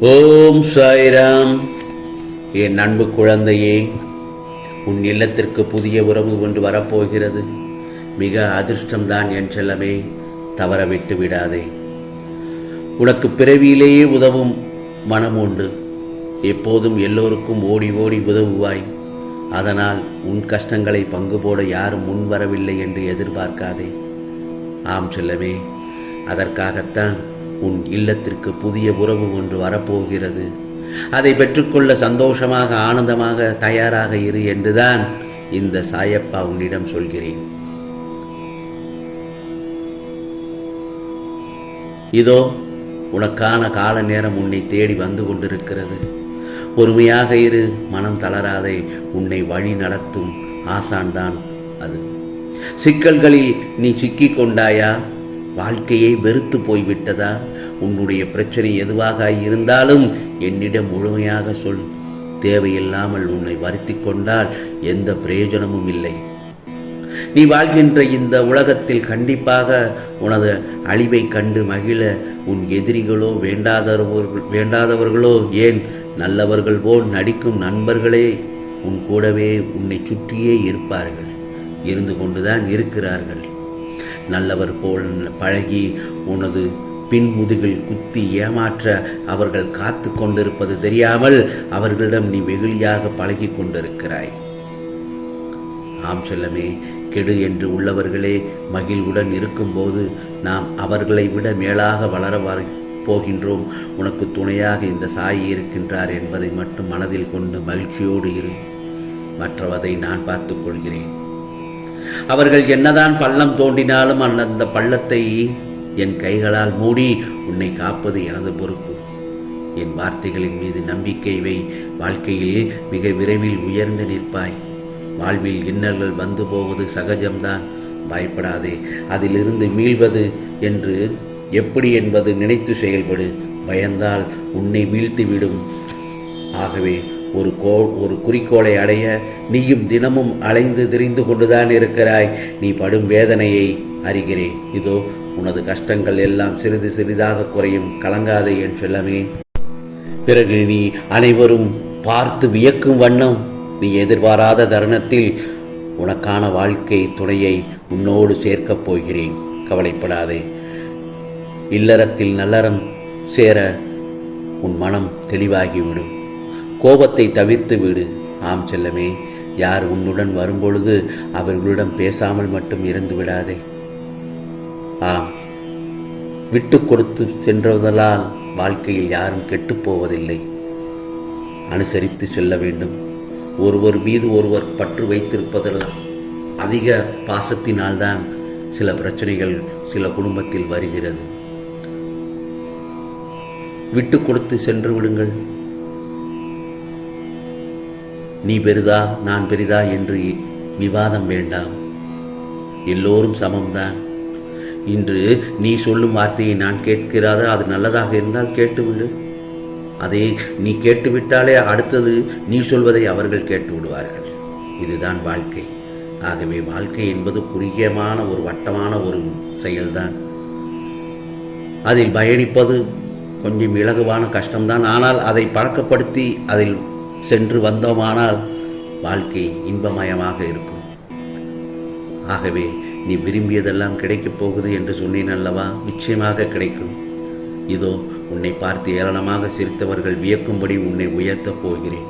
ஓம் சாய்ராம். என் அன்பு குழந்தையே உன் இல்லத்திற்கு புதிய உறவு ஒன்று வரப்போகிறது. மிக அதிர்ஷ்டம்தான் என் செல்லமே தவற விட்டு விடாதே. உனக்கு பிறவியிலேயே உதவும் மனம் உண்டு. எப்போதும் எல்லோருக்கும் ஓடி ஓடி உதவுவாய். அதனால் உன் கஷ்டங்களை பங்கு போட யாரும் முன் வரவில்லை என்று எதிர்பார்க்காதே. ஆம் செல்லமே அதற்காகத்தான் உன் இல்லத்திற்கு புதிய உறவு ஒன்று வரப்போகிறது. அதை பெற்றுக்கொள்ள சந்தோஷமாக ஆனந்தமாக தயாராக இரு என்றுதான் இந்த சாயப்பா உன்னிடம் சொல்கிறேன். இதோ உனக்கான கால நேரம் உன்னை தேடி வந்து கொண்டிருக்கிறது. பொறுமையாக இரு மனம் தளராதே உன்னை வழி நடத்தும் ஆசான்தான் அது. சிக்கல்களில் நீ சிக்கிக் கொண்டாயா? வாழ்க்கையை வெறுத்து போய்விட்டதா? உன்னுடைய பிரச்சனை எதுவாக இருந்தாலும் என்னிடம் முழுமையாக சொல். தேவையில்லாமல் உன்னை வருத்தி கொண்டால் எந்த பிரயோஜனமும் இல்லை. நீ வாழ்கின்ற இந்த உலகத்தில் கண்டிப்பாக உனது அழிவை கண்டு மகிழ உன் எதிரிகளோ வேண்டாதவர்கள் வேண்டாதவர்களோ ஏன் நல்லவர்கள் போல் நடிக்கும் நண்பர்களே உன் கூடவே உன்னை சுற்றியே இருப்பார்கள். இருந்து கொண்டுதான் இருக்கிறார்கள். நல்லவர் போல் பழகி உனது பின்முதுகில் குத்தி ஏமாற்ற அவர்கள் காத்து கொண்டிருப்பது தெரியாமல் அவர்களிடம் நீ வெகுளியாக பழகி கொண்டிருக்கிறாய். ஆம் செல்லமே கெடு என்று உள்ளவர்களே மகிழ்வுடன் இருக்கும்போது நாம் அவர்களை விட மேலாக வளர வர- போகின்றோம். உனக்கு துணையாக இந்த சாயி இருக்கின்றார் என்பதை மட்டும் மனதில் கொண்டு மகிழ்ச்சியோடு இரு. மற்றவதை நான் பார்த்துக் கொள்கிறேன். அவர்கள் என்னதான் பள்ளம் தோண்டினாலும் அந்த பள்ளத்தை என் கைகளால் மூடி உன்னை காப்பது எனது பொறுப்பு. என் வார்த்தைகளின் மீது நம்பிக்கை வை. வாழ்க்கையில் மிக விரைவில் உயர்ந்து நிற்பாய். வாழ்வில் இன்னல்கள் வந்து போவது சகஜம்தான். பயப்படாதே. அதிலிருந்து மீள்வது என்று எப்படி என்பது நினைத்து செயல்படு. பயந்தால் உன்னை வீழ்த்திவிடும் ஆகவே ஒரு கோ ஒரு குறிக்கோளை அடைய நீயும் தினமும் அலைந்து திரிந்து கொண்டுதான் இருக்கிறாய். நீ படும் வேதனையை அறிகிறேன். இதோ உனது கஷ்டங்கள் எல்லாம் சிறிது சிறிதாக குறையும். கலங்காதே என் செல்லமே. பிறகு நீ அனைவரும் பார்த்து வியக்கும் வண்ணம் நீ எதிர்பாராத தருணத்தில் உனக்கான வாழ்க்கை துணையை உன்னோடு சேர்க்கப் போகிறேன். கவலைப்படாதே. இல்லறத்தில் நல்லறம் சேர உன் மனம் தெளிவாகிவிடும். கோபத்தை தவிர்த்து விடு. ஆம் செல்லமே யார் உன்னுடன் வரும்பொழுது அவர்களுடன் பேசாமல் மட்டும் இருந்து விடாதே. ஆம் விட்டு கொடுத்து சென்றதலால் வாழ்க்கையில் யாரும் கெட்டுப் போவதில்லை. அனுசரித்து செல்ல வேண்டும். ஒருவர் மீது ஒருவர் பற்று வைத்திருப்பதெல்லாம் அதிக பாசத்தினால்தான் சில பிரச்சனைகள் சில குடும்பத்தில் வருகிறது. விட்டு கொடுத்து சென்று விடுங்கள். நீ பெரிதா நான் பெரிதா என்று விவாதம் வேண்டாம். எல்லோரும் சமம்தான். இன்று நீ சொல்லும் வார்த்தையை நான் கேட்கிறாத? அது நல்லதாக இருந்தால் கேட்டுவிடு. அதை நீ கேட்டுவிட்டாலே அடுத்தது நீ சொல்வதை அவர்கள் கேட்டு விடுவார்கள் இதுதான் வாழ்க்கை. ஆகவே வாழ்க்கை என்பது குறுகியமான ஒரு வட்டமான ஒரு செயல்தான். அதில் பயணிப்பது கொஞ்சம் இலகுவான கஷ்டம்தான். ஆனால் அதை பழக்கப்படுத்தி அதில் சென்று வந்தோமானால் வாழ்க்கை இன்பமயமாக இருக்கும். ஆகவே நீ விரும்பியதெல்லாம் கிடைக்கப் போகுது என்று சொன்னேன் அல்லவா? நிச்சயமாக கிடைக்கும். இதோ உன்னை பார்த்து ஏளனமாக சிரித்தவர்கள் வியக்கும்படி உன்னை உயர்த்தப் போகிறேன்.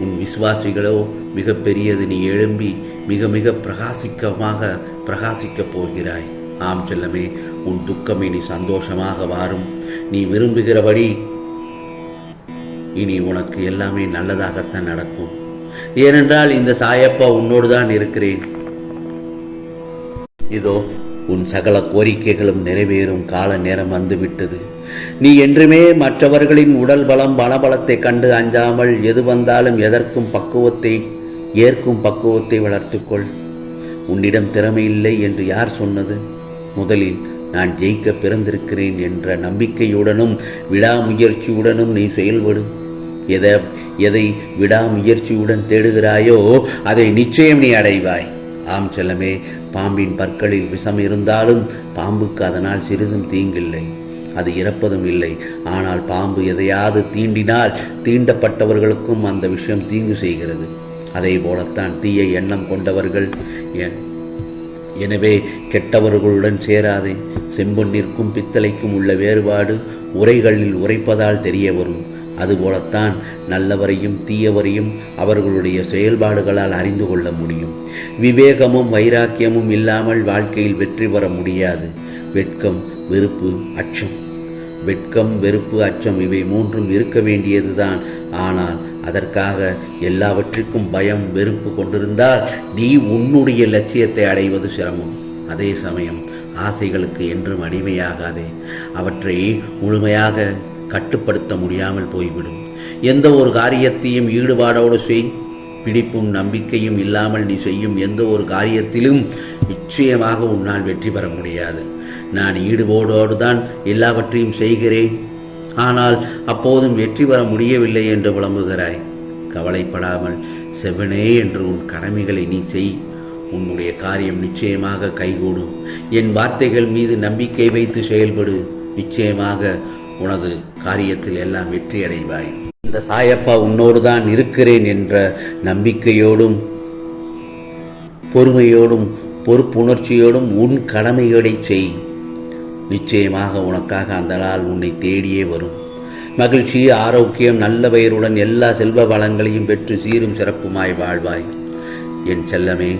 உன் விசுவாசிகளோ மிக பெரியது. நீ எழும்பி மிக மிக பிரகாசிக்கமாக பிரகாசிக்கப் போகிறாய். ஆம் செல்லமே உன் துக்கமே நீ சந்தோஷமாக வாரும். நீ விரும்புகிறபடி இனி உனக்கு எல்லாமே நல்லதாகத்தான் நடக்கும். ஏனென்றால் இந்த சாயப்பா உன்னோடு தான் இருக்கிறேன். இதோ உன் சகல கோரிக்கைகளும் நிறைவேறும் கால நேரம் வந்துவிட்டது. நீ என்றுமே மற்றவர்களின் உடல் பலம் பணபலத்தை கண்டு அஞ்சாமல் எது வந்தாலும் எதற்கும் பக்குவத்தை ஏற்கும் பக்குவத்தை வளர்த்துக்கொள். உன்னிடம் திறமை இல்லை என்று யார் சொன்னது? முதலில் நான் ஜெயிக்க பிறந்திருக்கிறேன் என்ற நம்பிக்கையுடனும் விடாமுயற்சியுடனும் நீ செயல்படு. எதை எதை விடாமுயற்சியுடன் தேடுகிறாயோ அதை நிச்சயம் நீ அடைவாய். ஆம் செல்லமே பாம்பின் பற்களில் விஷம் இருந்தாலும் பாம்புக்கு அதனால் சிறிதும் தீங்கில்லை. அது இறப்பதும் இல்லை. ஆனால் பாம்பு எதையாவது தீண்டினால் தீண்டப்பட்டவர்களுக்கும் அந்த விஷயம் தீங்கு செய்கிறது. அதே போலத்தான் தீய எண்ணம் கொண்டவர்கள் என் எனவே கெட்டவர்களுடன் சேராதே. செம்பொன்னிற்கும் பித்தளைக்கும் உள்ள வேறுபாடு உரைகளில் உரைப்பதால் தெரிய வரும். அதுபோலத்தான் நல்லவரையும் தீயவரையும் அவர்களுடைய செயல்பாடுகளால் அறிந்து கொள்ள முடியும். விவேகமும் வைராக்கியமும் இல்லாமல் வாழ்க்கையில் வெற்றி பெற முடியாது. வெட்கம் வெறுப்பு அச்சம். வெட்கம் வெறுப்பு அச்சம் இவை மூன்றும் இருக்க வேண்டியதுதான். ஆனால் அதற்காக எல்லாவற்றிற்கும் பயம் வெறுப்பு கொண்டிருந்தால் நீ உன்னுடைய லட்சியத்தை அடைவது சிரமம். அதே சமயம் ஆசைகளுக்கு என்றும் அடிமையாகாதே. அவற்றை முழுமையாக கட்டுப்படுத்த முடியாமல் போய்விடும். எந்த ஒரு காரியத்தையும் ஈடுபாடோடு செய். பிடிப்பும் நம்பிக்கையும் இல்லாமல் நீ செய்யும் எந்த ஒரு காரியத்திலும் நிச்சயமாக உன்னால் வெற்றி பெற முடியாது. நான் ஈடுபாடோடு தான் எல்லாவற்றையும் செய்கிறேன். ஆனால் அப்போதும் வெற்றி பெற முடியவில்லை என்று விளம்புகிறாய். கவலைப்படாமல் செவனே என்று உன் கடமைகளை நீ செய். உன்னுடைய காரியம் நிச்சயமாக கைகூடும். என் வார்த்தைகள் மீது நம்பிக்கை வைத்து செயல்படு. நிச்சயமாக உனது காரியத்தில் எல்லாம் வெற்றி அடைவாய் இந்த சாயப்பா உன்னோடு தான் இருக்கிறேன் என்ற நம்பிக்கையோடும் பொறுமையோடும் பொறுப்புணர்ச்சியோடும் உன் கடமைகளை செய். நிச்சயமாக உனக்காக அந்த நாள் உன்னை தேடியே வரும். மகிழ்ச்சி ஆரோக்கியம் நல்ல பெயருடன் எல்லா செல்வ வளங்களையும் பெற்று சீரும் சிறப்புமாய் வாழ்வாய். என் செல்லமே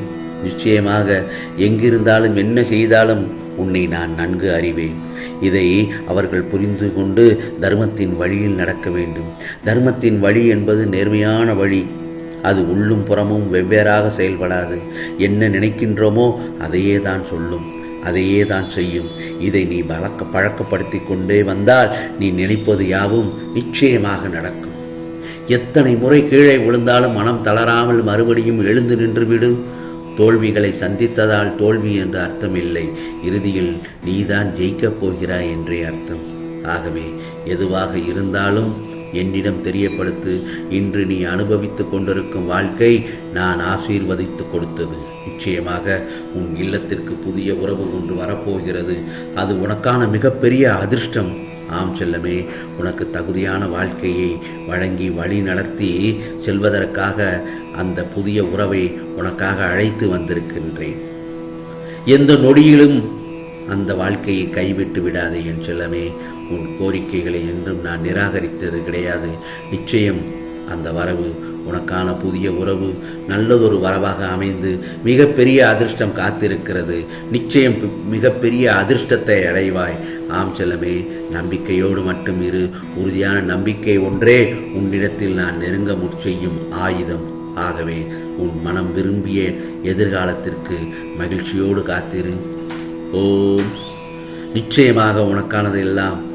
நிச்சயமாக எங்கிருந்தாலும் என்ன செய்தாலும் உன்னை நான் நன்கு அறிவேன். இதை அவர்கள் புரிந்து கொண்டு தர்மத்தின் வழியில் நடக்க வேண்டும். தர்மத்தின் வழி என்பது நேர்மையான வழி. அது உள்ளும் புறமும் வெவ்வேறாக செயல்படாது. என்ன நினைக்கின்றோமோ அதையே தான் சொல்லும். அதையே தான் செய்யும். இதை நீ பழக்க பழக்கப்படுத்தி கொண்டே வந்தால் நீ நினைப்பது யாவும் நிச்சயமாக நடக்கும். எத்தனை முறை கீழே விழுந்தாலும் மனம் தளராமல் மறுபடியும் எழுந்து நின்றுவிடு தோல்விகளை சந்தித்ததால் தோல்வி என்று அர்த்தமில்லை. இறுதியில் நீதான் ஜெயிக்கப் போகிறாய் என்றே அர்த்தம். ஆகவே எதுவாக இருந்தாலும் என்னிடம் தெரியப்படுத்து. இன்று நீ அனுபவித்துக் கொண்டிருக்கும் வாழ்க்கை நான் ஆசீர்வதித்து கொடுத்தது. நிச்சயமாக உன் இல்லத்திற்கு புதிய உறவு ஒன்று வரப்போகிறது. அது உனக்கான மிகப்பெரிய அதிர்ஷ்டம். ஆம் செல்லமே உனக்கு தகுதியான வாழ்க்கையை வழங்கி வழி நடத்தி செல்வதற்காக அந்த புதிய உறவை உனக்காக அழைத்து வந்திருக்கின்றேன். எந்த நொடியிலும் அந்த வாழ்க்கையை கைவிட்டு விடாதே என் செல்லமே. உன் கோரிக்கைகளை என்றும் நான் நிராகரித்தது கிடையாது. நிச்சயம் அந்த வரவு உனக்கான புதிய உறவு நல்லதொரு வரவாக அமைந்து மிகப்பெரிய அதிர்ஷ்டம் காத்திருக்கிறது. நிச்சயம் மிகப்பெரிய அதிர்ஷ்டத்தை அடைவாய். ஆம் செல்லமே நம்பிக்கையோடு மட்டும் இரு. உறுதியான நம்பிக்கை ஒன்றே உன்னிடத்தில் நான் நெருங்க முற்செய்யும் ஆயுதம். ஆகவே உன் மனம் விரும்பிய எதிர்காலத்திற்கு மகிழ்ச்சியோடு காத்திரு. ஓம். நிச்சயமாக உனக்கானது எல்லாம்